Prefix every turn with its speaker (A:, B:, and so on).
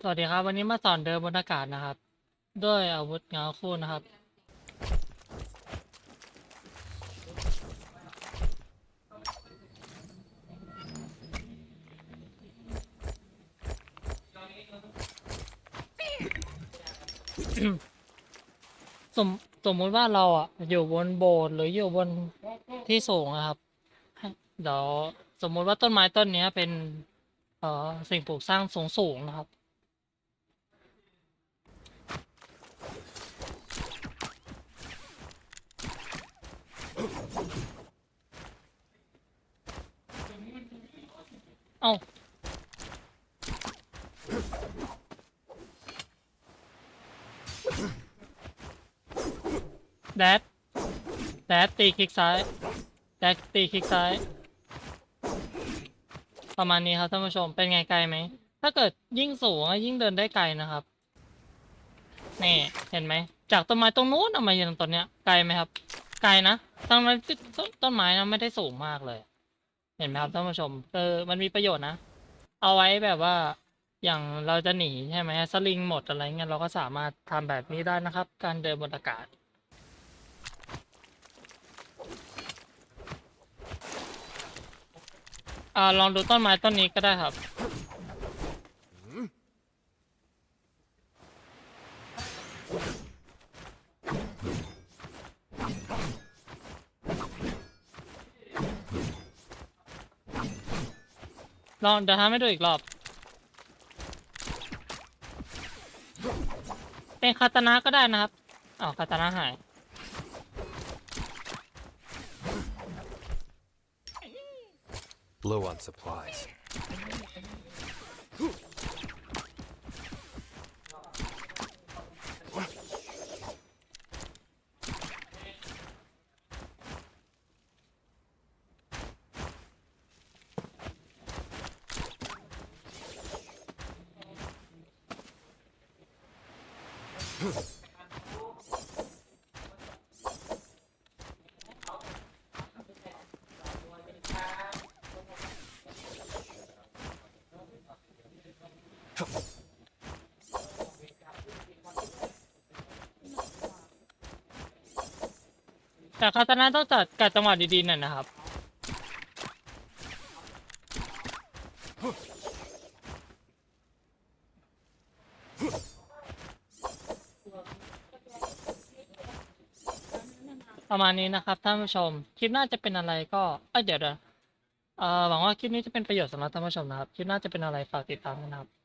A: สวัสดีครับ วันนี้มาสอนเดินบนอากาศนะครับ ด้วยอาวุธเงาคู่นะครับ สมสมมติว่าเราอะ อยู่บนโบสถ์หรืออยู่บนที่สูงนะครับเดี๋ยวสมมติว่าต้นไม้ต้นนี้เป็นเอ่อสิ่งปลูกสร้างสูงสูงนะครับ เอ้าแดดแดดตีคลิกซ้ายแดดตีคลิกซ้าย ประมาณนี้ครับท่านผู้ชมเป็นไงไกลไหม ถ้าเกิดยิ่งสูงยิ่งเดินได้ไกลนะครับ นี่เห็นไหม จากต้นไม้ตรงนู้นเอามายืนตรงเนี้ยไกลไหมครับ ไกลนะต้นไม้ต้นต้นไม้นะไม่ได้สูงมากเลย เห็นไหมครับท่านผู้ชมเออมันมีประโยชน์นะ เอาไว้แบบว่าอย่างเราจะหนีใช่ไหมสลิงหมดอะไรเงี้ยเราก็สามารถทำแบบนี้ได้นะครับ การเดินบนอากาศอ่าลองดูต้นไม้ต้นนี้ก็ได้ครับ ลองเดี๋ยวทำให้ดูอีกรอบ เป็นคาตานะก็ได้นะครับอ๋อคาตานะหาย แต่คาตานะต้องจัดกัดจังหวะดีๆหน่อยนะครับ ประมาณนี้นะครับท่านผู้ชม คลิปหน้าจะเป็นอะไรก็เอ้ยเดี๋ยวเดี๋ยวเอ่อหวังว่าคลิปนี้จะเป็นประโยชน์สำหรับท่านผู้ชมนะครับ คลิปหน้าจะเป็นอะไรฝากติดตามนะครับ